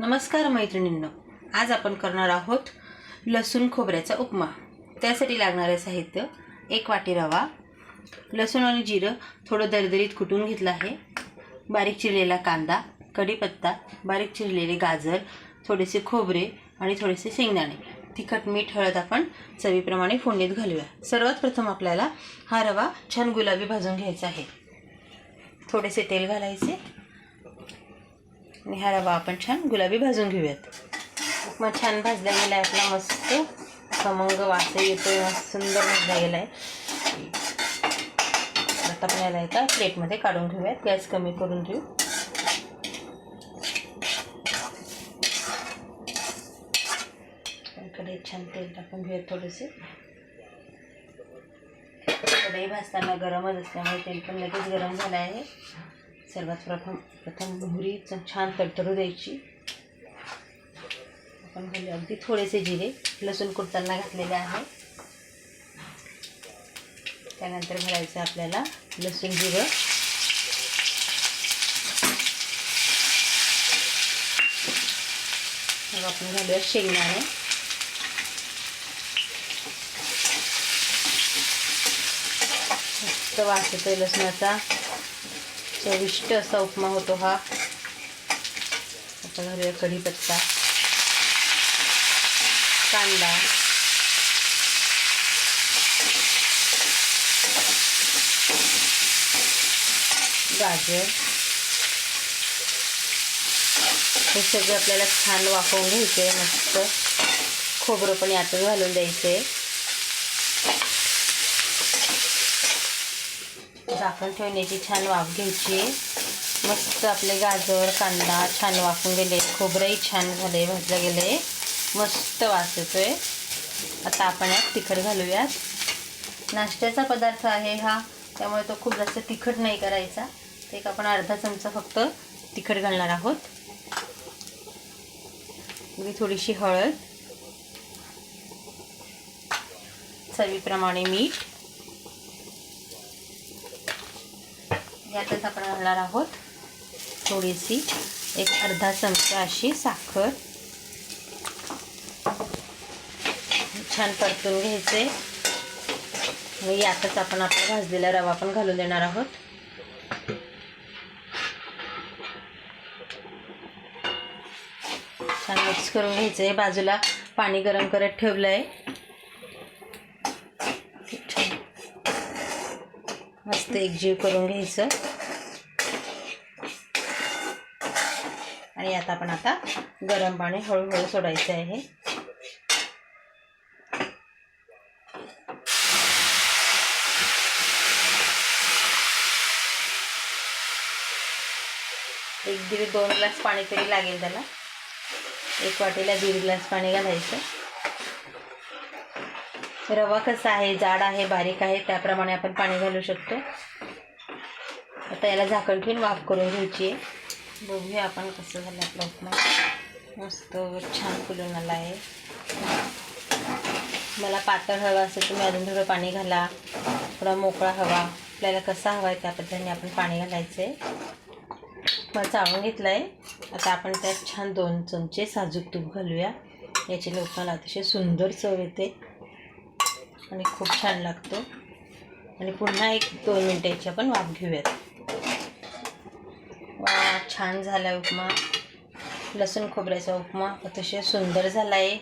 नमस्कार मैत्रिणींनो आज आपण करणार आहोत लसूण खोबऱ्याचा उपमा. त्यासाठी लागणारं साहित्य एक वाटी रवा लसूण आणि जिरं थोडं दरदरीत कुटून घेतलं आहे. बारीक चिरलेला कांदा कढीपत्ता बारीक चिरलेले गाजर थोडेसे खोबरे आणि थोडेसे शेंगदाणे. तिखट मीठ हळद आपण चवीप्रमाणे फोडणीत घालूया. सर्वात प्रथम आपल्याला हा रवा छान गुलाबी भाजून घ्यायचा आहे. थोडेसे तेल घालायचे. आणि हा रवा आपण छान गुलाबी भाजून घेऊयात. उपमा छान भाजला गेला आहे आपला मस्त. खमंग वास येतोय सुंदर भाजला गेला आहे आता आपण याला एका प्लेटमध्ये काढून घेऊयात. गॅस कमी करून देऊ छान तेल टाकून घेऊयात थोडेसे. कढई भाजताना गरमच असल्यामुळे तेल पण लगेच गरम झालं आहे. सर्वात प्रथम प्रथम मोहरी छान तडतडू द्यायची. आपण घालू अगदी थोडेसे जिरे लसूण कुटताना घातलेले आहे. त्यानंतर घालायचं आपल्याला लसूण जिरं. मग आपण घालूया शेंगदाणे. मस्त वास येतोय लसणाचा. चविष्ट असा उपमा होतो हा. आता घालूया कढीपत्ता कांदा गाजर. हे सगळं आपल्याला छान वाफवून घ्यायचे मस्त खोबरं पण यातच घालून द्यायचे झाकण ठेवण्याची छान वाफ घ्यायची. मस्त आपले गाजर कांदा छान वाफून गेले. खोबरंही छान झाले भाजलं गेले. मस्त वास येतोय. आता आपण यात तिखट घालूयात. नाश्त्याचा पदार्थ आहे हा. त्यामुळे तो खूप जास्त तिखट नाही करायचा. एक आपण अर्धा चमचा फक्त तिखट घालणार आहोत. मी थोडीशी हळद. चवीप्रमाणे मीठ. यातच आपण घालणार आहोत थोडीशी एक अर्धा चमचा अशी साखर. छान परतून घ्यायचे. यातच आपण आपला भाजलेला रवा पण घालून देणार आहोत. छान मिक्स करून घ्यायचं. आहे बाजूला पाणी गरम करत ठेवलं आहे मस्त एकजीव करून घ्यायचं. आणि आता आपण आता गरम पाणी हळूहळू सोडायचं आहे. एक दीड दोन ग्लास पाणी तरी लागेल त्याला. एक वाटीला दीड ग्लास पाणी घालायचं. रवा कसा आहे जाड आहे बारीक आहे त्याप्रमाणे आपण पाणी घालू शकतो. आता याला झाकण ठेवून वाफ करून घ्यायची आहे. बघूया आपण कसं झालं आपला उपमा. मस्त छान फुलून आला आहे मला पातळ हवा असेल तुम्ही अजून थोडं पाणी घाला. थोडा मोकळा हवा. आपल्याला कसा हवा आहे त्या पद्धतीने आपण पाणी घालायचं आहे मग चाळून घेतलं आहे आता आपण त्यात छान दोन चमचे साजूक तूप घालूया. याची लोकांना अतिशय सुंदर चव येते. आणि खूप छान लागतो. आणि पुन्हा एक दोन मिनटाची आपण वाफ घेऊयात. वा छान झाला आहे उपमा. लसूण खोबऱ्याचा उपमा अतिशय सुंदर झाला आहे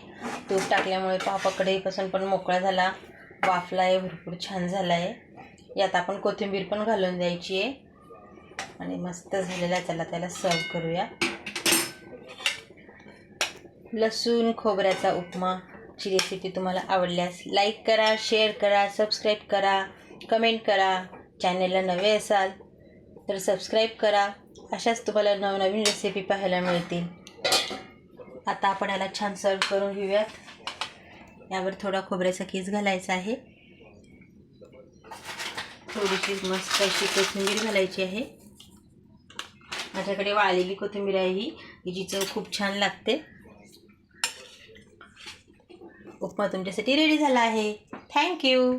तूप टाकल्यामुळे पापा पण मोकळा झाला. वाफला आहे भरपूर छान झाला आहे यात आपण कोथिंबीर पण घालून द्यायची आहे. आणि मस्त झालेला त्याला त्याला सर्व करूया. लसूण खोबऱ्याचा उपमा. आजची रेसिपी तुम्हाला आवडल्यास लाईक करा शेअर करा सबस्क्राईब करा कमेंट करा. चॅनलला नवे असाल तर सबस्क्राईब करा. अशाच तुम्हाला नवनवीन रेसिपी पाहायला मिळतील. आता आपण याला छान सर्व करून घेऊयात. यावर थोडा खोबऱ्याचा किस घालायचा आहे. थोडीशी मस्त अशी कोथिंबीर घालायची आहे. माझ्याकडे वाळलेली कोथिंबीर आहे ही हिची चव खूप छान लागते. उपमा तुमच्यासाठी रेडी झाला आहे. थँक्यू